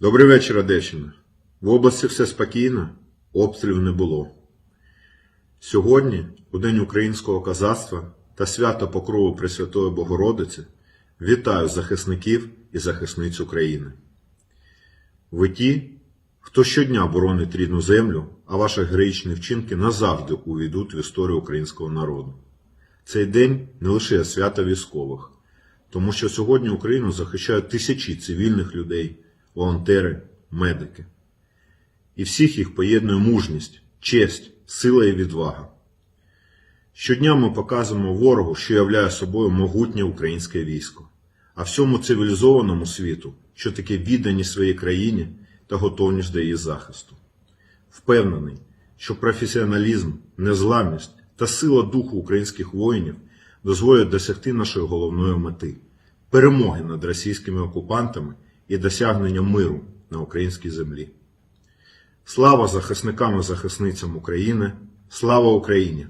Добрий вечір, Одещина. В області все спокійно, обстрілів не було. Сьогодні, у День українського козацтва та свято Покрову Пресвятої Богородиці, вітаю захисників і захисниць України. Ви ті, хто щодня боронить рідну землю, а ваші героїчні вчинки назавжди увійдуть в історію українського народу. Цей день не лише свято військових, тому що сьогодні Україну захищають тисячі цивільних людей, волонтери, медики. І всіх їх поєднує мужність, честь, сила і відвага. Щодня ми показуємо ворогу, що являє собою могутнє українське військо, а всьому цивілізованому світу, що таке відданість своїй країні та готовність до її захисту. Впевнений, що професіоналізм, незламність та сила духу українських воїнів дозволять досягти нашої головної мети перемоги над російськими окупантами і досягнення миру на українській землі. Слава захисникам і захисницям України! Слава Україні!